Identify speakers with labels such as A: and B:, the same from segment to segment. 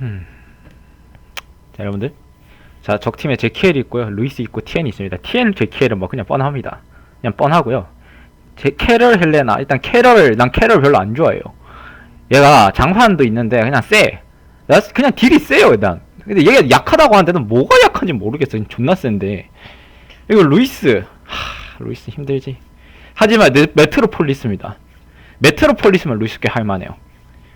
A: 자 여러분들. 자 적팀에 제키엘 있고요. 루이스 있고 티엔이 있습니다. 티엔 제키엘은 뭐 그냥 뻔합니다. 그냥 뻔하고요. 제 캐럴 헬레나. 일단 캐럴 난 캐럴 별로 안 좋아해요. 얘가 장판도 있는데 그냥 쎄. 나 그냥 딜이 세요 일단. 근데 얘가 약하다고 하는데는 뭐가 약한지 모르겠어. 존나 센데. 이거 루이스. 하 루이스 힘들지. 하지만 네, 메트로폴리스입니다. 메트로폴리스면 루이스 꽤 할만해요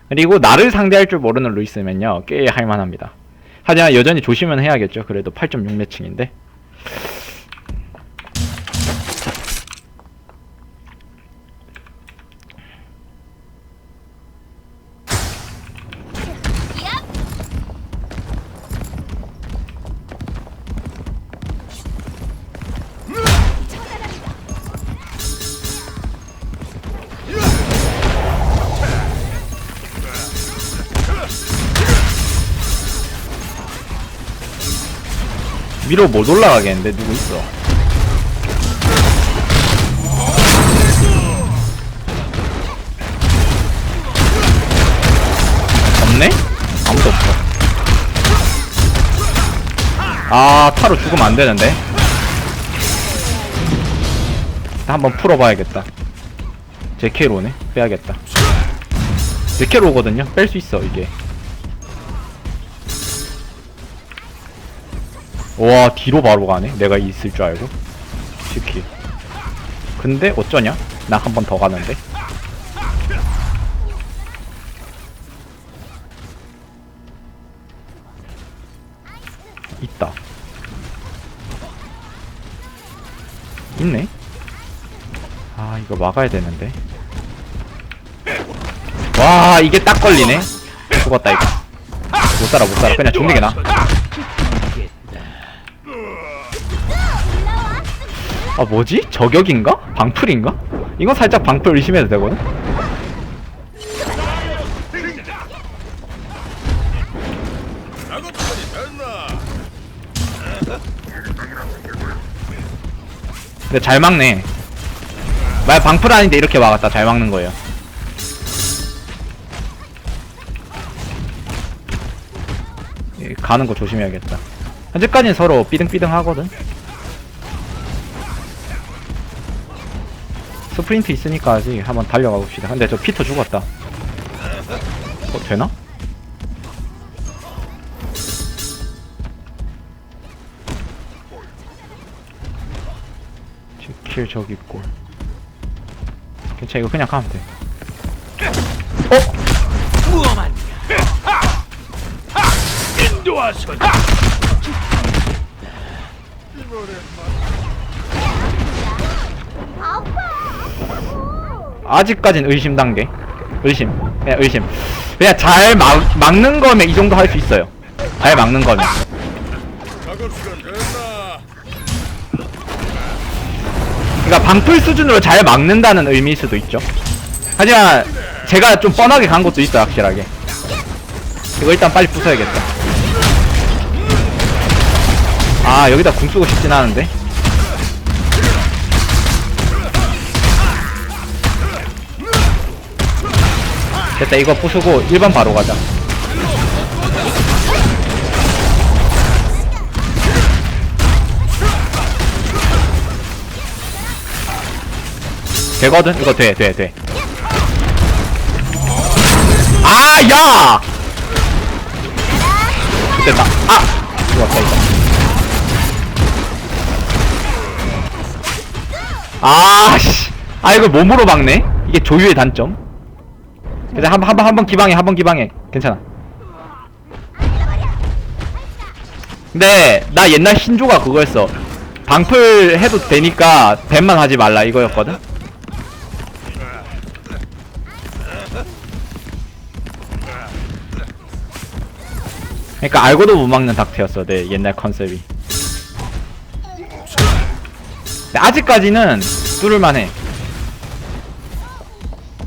A: 그리고 나를 상대할 줄 모르는 루이스면요 꽤 할만합니다. 하지만 여전히 조심은 해야겠죠. 그래도 8.6 매칭인데 위로 못 올라가겠는데 누구 있어? 없네? 아무도 없어. 아 타로 죽으면 안 되는데. 한번 풀어봐야겠다. 제케로 오네. 빼야겠다. 제케로 오거든요. 뺄 수 있어 이게 와 뒤로 바로 가네? 내가 있을 줄 알고? 시키 근데 어쩌냐? 나 한 번 더 가는데? 있다. 있네? 아 이거 막아야 되는데. 와 이게 딱 걸리네? 죽었다 이거. 못 살아 못 살아 그냥 죽는 게 나아 아 뭐지? 저격인가? 방풀인가? 이건 살짝 방풀 의심해도 되거든? 근데 잘 막네 말 방풀 아닌데 이렇게 막았다 잘 막는 거예요 예, 가는 거 조심해야겠다 현재까지는 서로 삐등삐등 하거든 스프린트 있으니까 아직 한번 달려가 봅시다. 근데 저 피터 죽었다. 어, 되나? 킬 저기 있고. 괜찮아, 이거 그냥 가면 돼. 어? 아직까진 의심 단계. 의심. 그냥 의심. 그냥 잘 막, 막는 거면 이 정도 할 수 있어요. 잘 막는 거면. 그러니까 방풀 수준으로 잘 막는다는 의미일 수도 있죠. 하지만 제가 좀 뻔하게 간 것도 있어 확실하게. 이거 일단 빨리 부숴야겠다. 아 여기다 궁 쓰고 싶진 않은데. 됐다 이거 부수고 1번 바로 가자. 되거든? 이거 돼, 돼, 돼. 아, 야! 됐다. 아! 죽었다, 이거. 아, 씨. 아, 이거 몸으로 막네? 이게 조유의 단점. 그래서 한 번, 한 번, 한번 기방해, 한 번 기방해. 괜찮아. 근데, 나 옛날 신조가 그거였어. 방풀 해도 되니까, 뱀만 하지 말라, 이거였거든? 그러니까 알고도 못 막는 닥터였어 내 옛날 컨셉이 근데 아직까지는 뚫을만해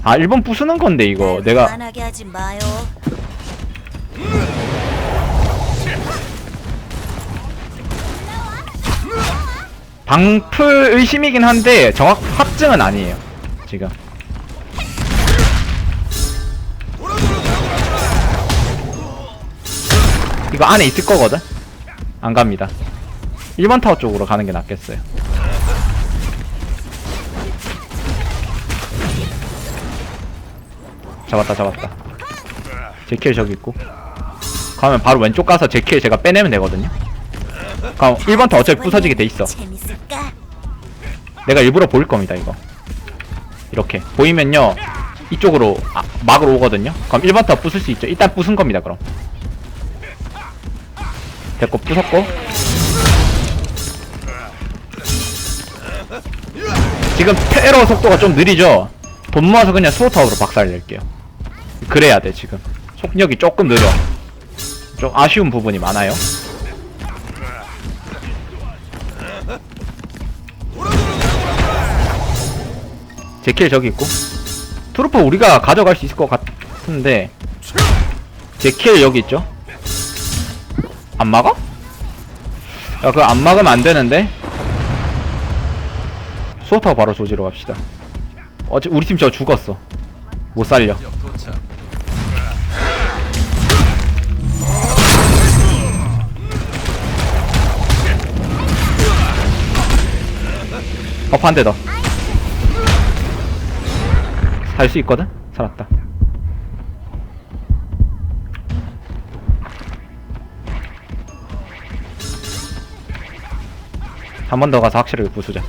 A: 아 1번 부수는 건데 이거 내가
B: 화나게 하지 마요.
A: 방풀 의심이긴 한데 정확 확증은 아니에요 지금 이거 안에 있을 거거든? 안 갑니다 1번 타워 쪽으로 가는 게 낫겠어요 잡았다 잡았다. 제킬 저기 있고. 가면 바로 왼쪽 가서 제킬 제가 빼내면 되거든요. 그럼 1번 타워 어차피 부서지게 돼 있어.
B: 재밌을까?
A: 내가 일부러 보일 겁니다 이거. 이렇게. 보이면요 이쪽으로 아, 막으로 오거든요. 그럼 1번 타워 부술 수 있죠. 일단 부순 겁니다 그럼. 됐고 부쉈고. 지금 테러 속도가 좀 느리죠? 돈 모아서 그냥 수호타워로 박살 낼게요 그래야 돼 지금. 속력이 조금 느려. 좀 아쉬운 부분이 많아요. 제킬 저기 있고. 트루퍼 우리가 가져갈 수 있을 것 같은데. 제킬 여기 있죠? 안 막아? 야 그거 안 막으면 안 되는데. 수호타워 바로 조지러 갑시다. 어째 우리 팀 저 죽었어 못 살려 버프 한대 더. 살수 있거든? 살았다. 한 번 더 가서 확실하게 부수자.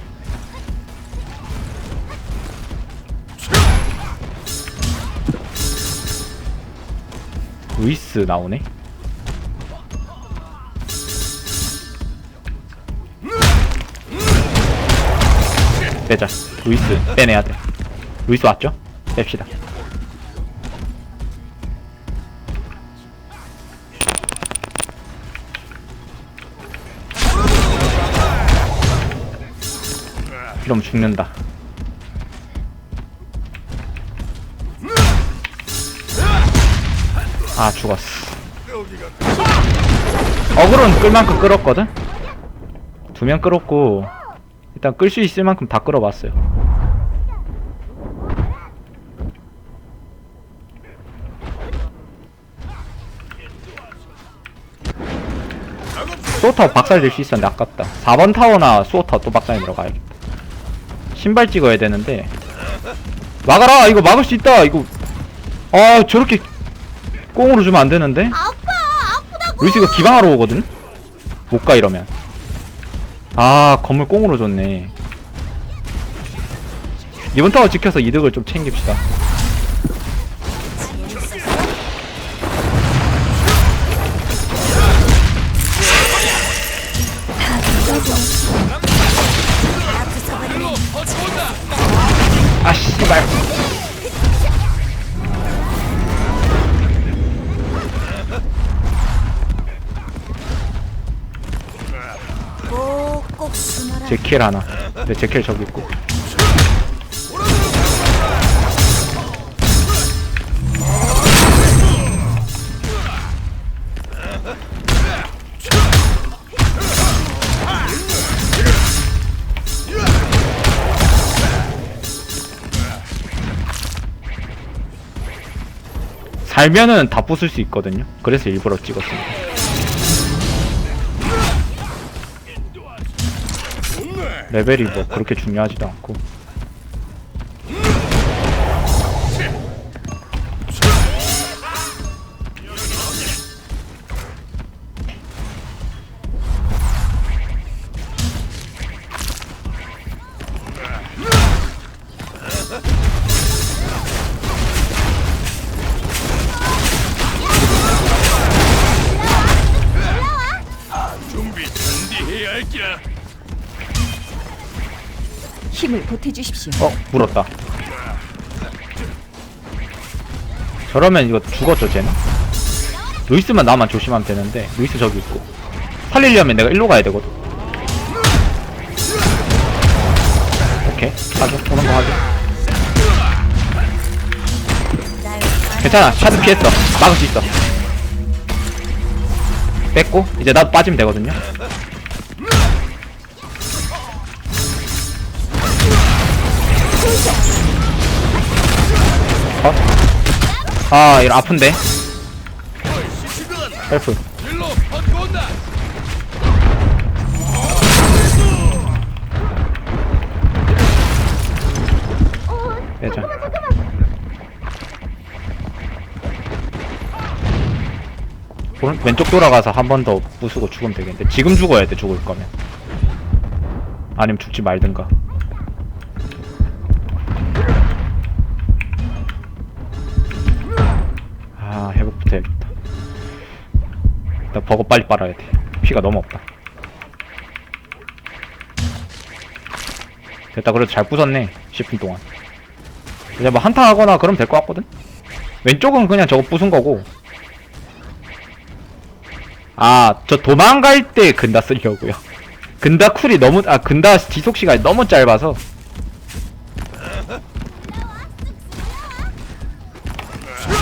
A: 루이스 나오네. 빼자. 루이스 빼내야 돼. 루이스 왔죠? 뺍시다. 이러면 죽는다. 아 죽었어. 어그로는 끌 만큼 끌었거든? 두 명 끌었고 일단 끌 수 있을 만큼 다 끌어봤어요. 수호타워 박살 낼수 있었는데 아깝다 4번 타워나 수호타워 또 박살 내러 가야겠다 신발 찍어야 되는데 막아라 이거 막을 수 있다 이거 아 저렇게 꽁으로 주면 안 되는데?
B: 아파 아프다고.
A: 루이스 이거 기방하러 오거든? 못 가 이러면. 아 건물 꽁으로 줬네. 이번 타워 지켜서 이득을 좀 챙깁시다 제킬 하나. 근데 제킬 저기 있고. 살면은 다 부술 수 있거든요. 그래서 일부러 찍었습니다 레벨이 뭐 그렇게 중요하지도 않고
C: 힘을 보태주십시오.
A: 어 물었다. 저러면 이거 죽었죠 쟤는? 루이스만 나만 조심하면 되는데 루이스 저기 있고. 살리려면 내가 일로 가야 되거든. 오케이 하죠. 오는 거 하죠.
B: 날
A: 괜찮아. 샤드 피했어. 막을 수 있어. 뺐고 이제 나도 빠지면 되거든요 어? 아 이거 아픈데? F
D: 내자
A: 오른- 왼쪽 돌아가서 한 번 더 부수고 죽으면 되겠는데? 지금 죽어야 돼 죽을 거면. 아니면 죽지 말든가. 버거 빨리 빨아야 돼. 피가 너무 없다. 됐다. 그래도 잘 부쉈네. 10분 동안. 이제 뭐 한타 하거나 그러면 될것 같거든? 왼쪽은 그냥 저거 부순 거고. 아 저 도망갈 때 근다 쓰려고요. 근다 쿨이 너무 아 근다 지속 시간이 너무 짧아서.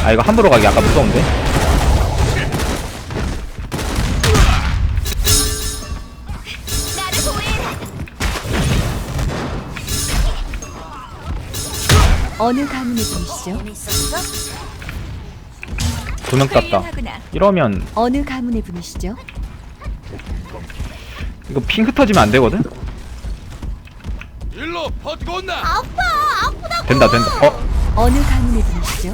A: 아 이거 함부로 가기 약간 무서운데
C: 어느 가문의 분이시죠?
A: 두 명 땄다. 이러면
C: 어느 가문의 분이시죠?
A: 이거 핑 흩어지면 안 되거든
D: 일로 버티고 온나.
B: 아파 아프다고.
A: 된다 된다 어
C: 어느 가문의 분이시죠?